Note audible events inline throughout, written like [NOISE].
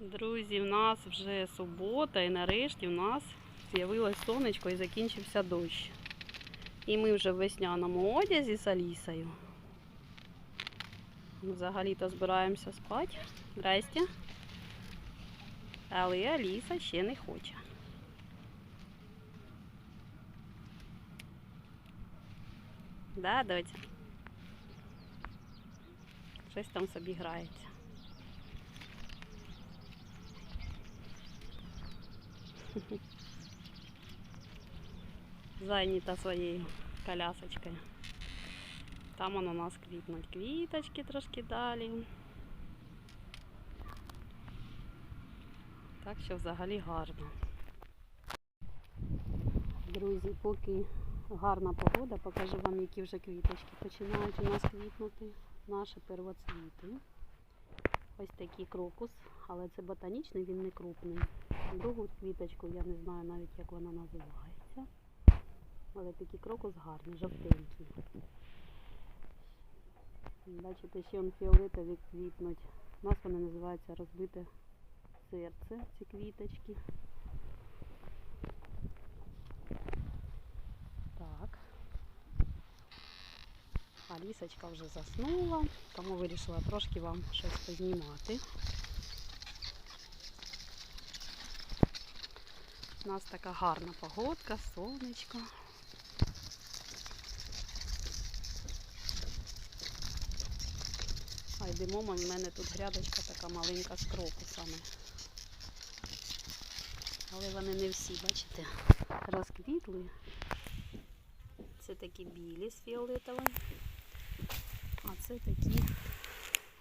Друзі, в нас вже субота і нарешті в нас з'явилось сонечко і закінчився дощ. І ми вже в весняному одязі з Алісою. Взагалі-то збираємося спати. Здрасте. Але Аліса ще не хоче. Да, доця? Щось там собі грається. Зайнята своєю колясочкою. Там он у нас квітнуть квіточки трошки далі. Так що взагалі гарно. Друзі, поки гарна погода, покажу вам, які вже квіточки починають у нас квітнути. Наші первоцвіти. Ось такий крокус, але це ботанічний, він не крупний. Другу квіточку я не знаю навіть як вона називається. Але такий крокус гарний, жовтенький. Бачите, ще он фіолетові квітнуть. У нас вони називаються розбите серце, ці квіточки. Так. Алісочка вже заснула, тому вирішила трошки вам щось познімати. У нас така гарна погодка, сонечко. А йдемо, в мене тут грядочка така маленька з крокусами. Але вони не всі, бачите, розквітли. Це такі білі з фіолетовим. Це такі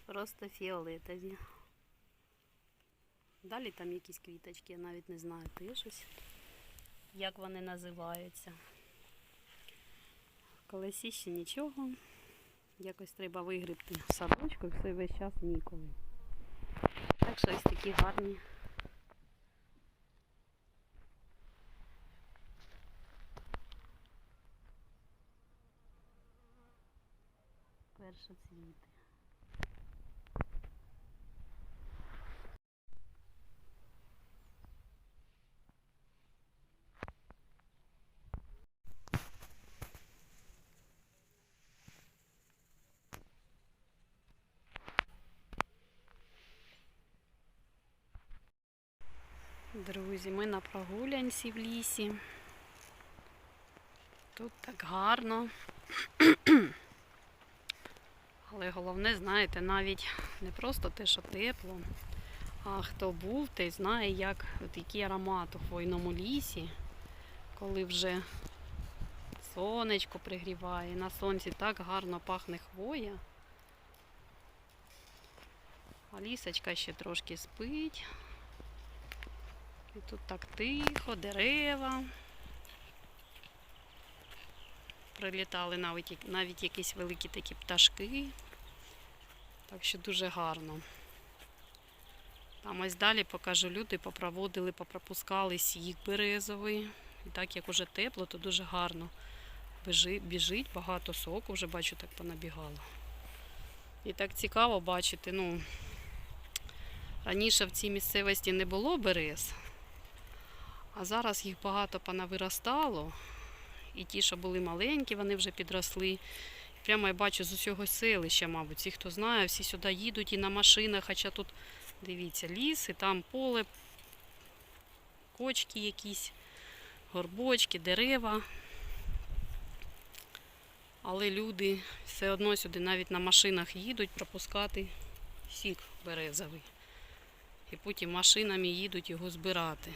просто фіолетові. Далі там якісь квіточки, я навіть не знаю, пишуть, як вони називаються. Колесі ще нічого. Якось треба вигрібти в садочку все весь час ніколи. Так що ось такі гарні. Першоцвіти. Друзі, ми на прогулянці в лісі. Тут так гарно. Але головне, знаєте, навіть не просто те, що тепло, а хто був, той знає, як от який аромат у хвойному лісі, коли вже сонечко пригріває, на сонці так гарно пахне хвоя. А лісочка ще трошки спить. І тут так тихо, дерева. Прилітали навіть, навіть якісь великі такі пташки. Так що дуже гарно. Там ось далі покажу, люди попроводили, попропускали сік березовий. І так як уже тепло, то дуже гарно біжить, багато соку, вже бачу, так понабігало. І так цікаво бачити, ну, раніше в цій місцевості не було берез, а зараз їх багато понавиростало. І ті, що були маленькі, вони вже підросли. Прямо я бачу з усього селища, мабуть. Всі, хто знає, всі сюди їдуть і на машинах, хоча тут, дивіться, ліс, і там поле, кочки якісь, горбочки, дерева. Але люди все одно сюди навіть на машинах їдуть пропускати сік березовий. І потім машинами їдуть його збирати.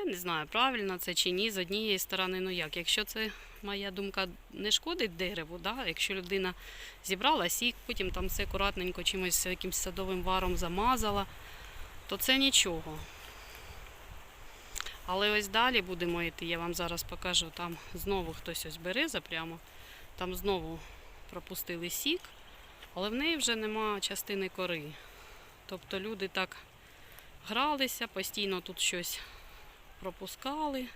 Я не знаю, правильно це чи ні. З однієї сторони, ну як, якщо це моя думка не шкодить дереву, да? якщо людина зібрала сік, потім там все акуратненько чимось якимось садовим варом замазала, то це нічого. Але ось далі будемо йти, я вам зараз покажу, там знову хтось ось береза прямо, там знову пропустили сік, але в неї вже нема частини кори. Тобто люди так гралися, постійно тут щось пропускали.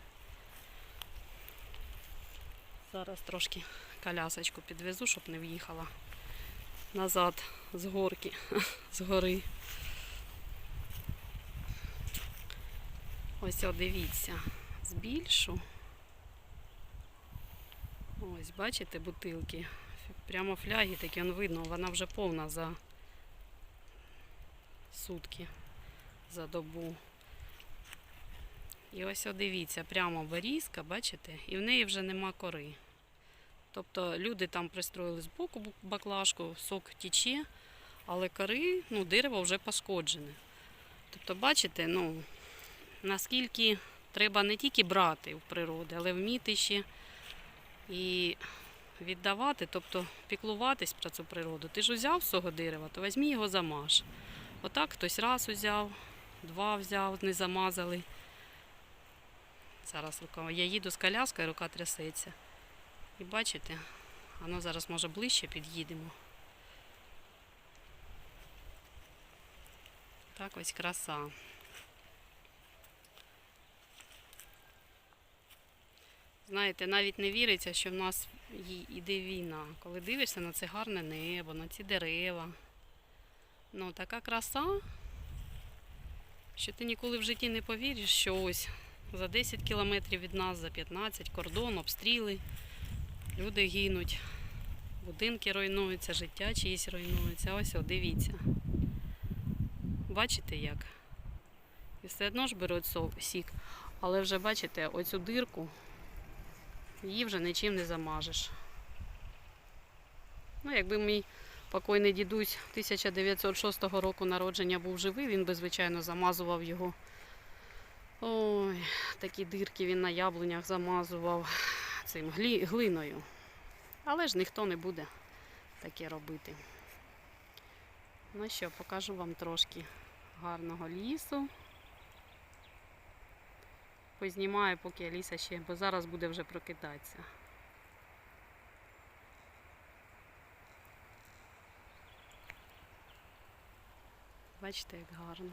Зараз трошки колясочку підвезу, щоб не в'їхала назад з горки, [LAUGHS] з гори. Ось о, дивіться, збільшу. Ось, бачите, бутилки. Прямо фляги такі, он видно, вона вже повна за сутки, за добу. І ось дивіться, прямо берізка, бачите, і в неї вже нема кори. Тобто люди там пристроїли з боку баклажку, сок тіче, але кори, ну, дерево вже пошкоджене. Тобто, бачите, ну, наскільки треба не тільки брати в природи, але вміти ще і віддавати, тобто піклуватись про цю природу. Ти ж узяв свого дерева, то візьми його замаж. Отак хтось раз узяв, два взяв, не замазали. Зараз рука. Я їду з коляскою, рука трясеться. І бачите, воно зараз може ближче під'їдемо. Так ось краса. Знаєте, навіть не віриться, що в нас й- іде війна. Коли дивишся на це гарне небо, на ці дерева. Ну, така краса, що ти ніколи в житті не повіриш, що ось за 10 кілометрів від нас, за 15 кордон, обстріли, люди гинуть, будинки руйнуються, життя чиїсь руйнується. Ось, о, дивіться. Бачите як? І все одно ж беруть сік. Але вже бачите, оцю дирку її вже нічим не замажеш. Ну, якби мій покойний дідусь 1906 року народження був живий, він би, звичайно, замазував його. Ой, такі дирки він на яблунях замазував цим глі, глиною. Але ж ніхто не буде таке робити. Ну що, покажу вам трошки гарного лісу. Познімаю, поки Аліса ще, бо зараз буде вже прокидатися. Бачите, як гарно.